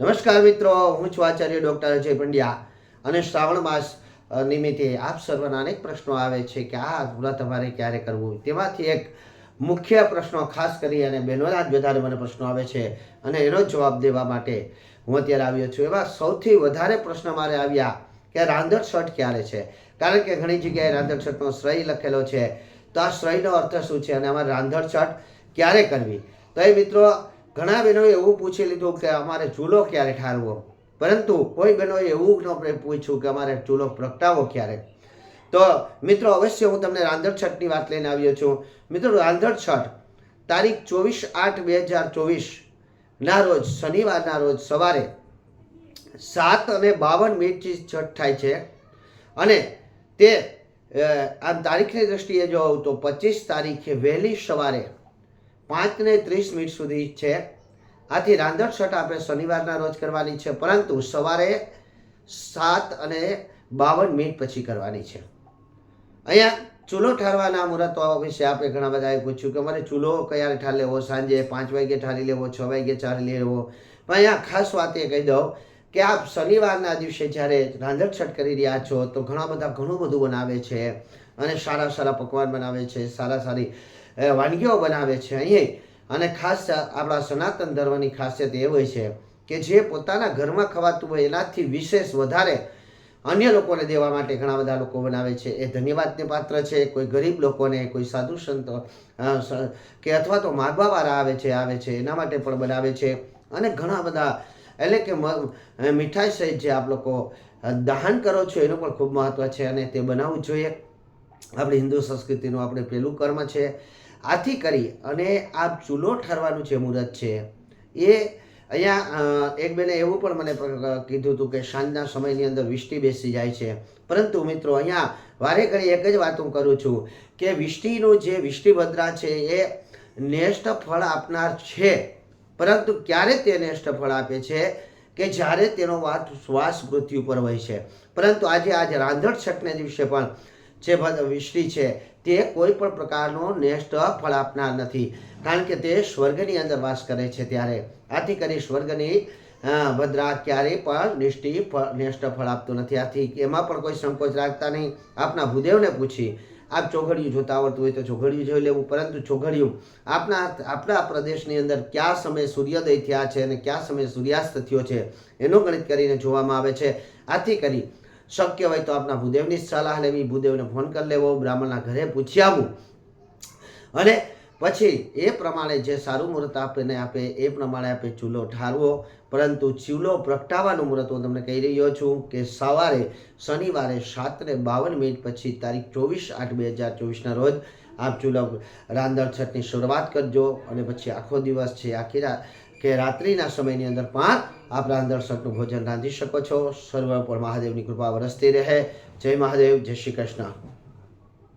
નમસ્કાર મિત્રો, હું છું આચાર્ય ડૉક્ટર અજય પંડ્યા અને શ્રાવણ માસ નિમિત્તે આપ સર્વના અનેક પ્રશ્નો આવે છે કે આ વ્રત અમારે ક્યારે કરવું? તેમાંથી એક મુખ્ય પ્રશ્નો, ખાસ કરી અને બહેનોના જ વધારે મને પ્રશ્નો આવે છે અને એનો જવાબ દેવા માટે હું અત્યારે આવ્યો છું. એવા સૌથી વધારે પ્રશ્ન મારે આવ્યા કે રાંધણ છઠ ક્યારે છે? કારણ કે ઘણી જગ્યાએ રાંધણ છઠનો શ્રય લખેલો છે. તો આ શ્રયનો અર્થ શું છે? અને અમારે રાંધણ શર્ટ ક્યારે કરવી? તો એ મિત્રો ઘણા બહેનોએ એવું પૂછી લીધું કે અમારે ચૂલો ક્યારે ઠારવો? પરંતુ કોઈ બહેનોએ એવું ન પૂછ્યું કે અમારે ચૂલો પ્રગટાવો ક્યારે? તો મિત્રો, અવશ્ય હું તમને રાંધણ છઠની વાત લઈને આવ્યો છું. મિત્રો, રાંધણ છઠ તારીખ ચોવીસ આઠ બે હજાર ચોવીસ ના રોજ, શનિવારના રોજ સવારે સાત અને બાવન મિનિટથી છઠ થાય છે. અને તે આમ તારીખની દ્રષ્ટિએ જો તો પચીસ તારીખે વહેલી સવારે પાંચ ને ત્રીસ મિનિટ સુધી છે. આથી રાંધણ છઠ આપણે શનિવારના રોજ કરવાની છે, પરંતુ સવારે સાત અને બાવન મિનિટ પછી કરવાની છે. અહીંયા ચૂલો ઠારવાના મુહૂર્તો વિશે આપણે ઘણા બધાએ પૂછ્યું કે અમારે ચૂલો કયારે ઠાર લેવો સાંજે પાંચ વાગે ઠારી લેવો, છ વાગે ઠારી લેવો? પણ અહીંયા ખાસ વાત એ કહી દઉં કે આપ શનિવારના દિવસે જ્યારે રાંધણ છઠ કરી રહ્યા છો, તો ઘણા બધા ઘણું બધું બનાવે છે અને સારા સારા પકવાન બનાવે છે, સારા સારી વાનગીઓ બનાવે છે અહીં. અને ખાસ આપણા સનાતન ધર્મની ખાસિયત એ હોય છે કે જે પોતાના ઘરમાં ખવાતું હોય એનાથી વિશેષ વધારે અન્ય લોકોને દેવા માટે ઘણા બધા લોકો બનાવે છે. એ ધન્યવાદને પાત્ર છે. કોઈ ગરીબ લોકોને, કોઈ સાધુ સંતો કે અથવા તો માગવાવાળા આવે છે આવે છે, એના માટે પણ બનાવે છે. અને ઘણા બધા, એટલે કે મીઠાઈ સહિત જે આપ લોકો દહન કરો છો એનું પણ ખૂબ મહત્વ છે અને તે બનાવવું જોઈએ. આપણી હિન્દુ સંસ્કૃતિનું આપણે પહેલું કર્મ છે. આથી કરી અને આ ચૂલો ઠરવાનું જે મુહૂર્ત છે, એ અહીંયા એક બેને એવું પણ મને કીધું હતું કે સાંજના સમયની અંદર વિષ્ટિ બેસી જાય છે. પરંતુ મિત્રો અહીંયા વારે ઘડી એક જ વાત હું કરું છું કે વિષ્ટિનું જે વિષ્ટિભદ્રા છે, એ નેષ્ટ ફળ આપનાર છે. પરંતુ ક્યારે તે નેષ્ટ ફળ આપે છે કે જ્યારે તેનો વાત શ્વાસ મૃત્યુ પર હોય છે? પરંતુ આજે આજે રાંધણ છઠને દિવસે પણ જે વિષ્ટિ છે તે કોઈ પણ પ્રકારનો નેષ્ટ ફળ આપનાર નથી. કારણ કે તે સ્વર્ગની અંદર વાસ કરે છે ત્યારે. આથી કરી સ્વર્ગની ભદ્રા ક્યારેય પણ નિષ્ઠિ નેષ્ઠ ફળ આપતું નથી. આથી એમાં પણ કોઈ સંકોચ રાખતા નહીં. આપના ભૂદેવને પૂછી. આપ ચોઘડિયું જોતા આવડતું હોય તો ચોઘડિયું જોઈ લેવું. પરંતુ ચોઘડિયું, આપના આપણા પ્રદેશની અંદર કયા સમયે સૂર્યોદય થયા છે અને કયા સમયે સૂર્યાસ્ત થયો છે, એનું ગણિત કરીને જોવામાં આવે છે. આથી કરી શક્ય હોય તો આપના ભૂદેવની સલાહ લેવી, ભૂદેવને ફોન કરી લેવો, બ્રાહ્મણના ઘરે પૂછી આવવું. અને પછી એ પ્રમાણે જે સારું મુહૂર્ત આપીને આપે, એ પ્રમાણે આપણે ચૂલો ઠારવો. પરંતુ ચૂલો પ્રગટાવવાનું મુહૂર્ત હું તમને કહી રહ્યો છું કે સવારે, શનિવારે સાતને બાવન મિનિટ પછી તારીખ ચોવીસ આઠ બે હજાર ચોવીસના રોજ આપ ચૂલો રાંધણ છઠની શરૂઆત કરજો. અને પછી આખો દિવસ છે, આખી રાત કે રાત્રિના સમયની અંદર પણ આપ રાંધણ છઠનું ભોજન રાંધી શકો છો. સર્વ પર મહાદેવની કૃપા વરસતી રહે. જય મહાદેવ, જય શ્રી કૃષ્ણ.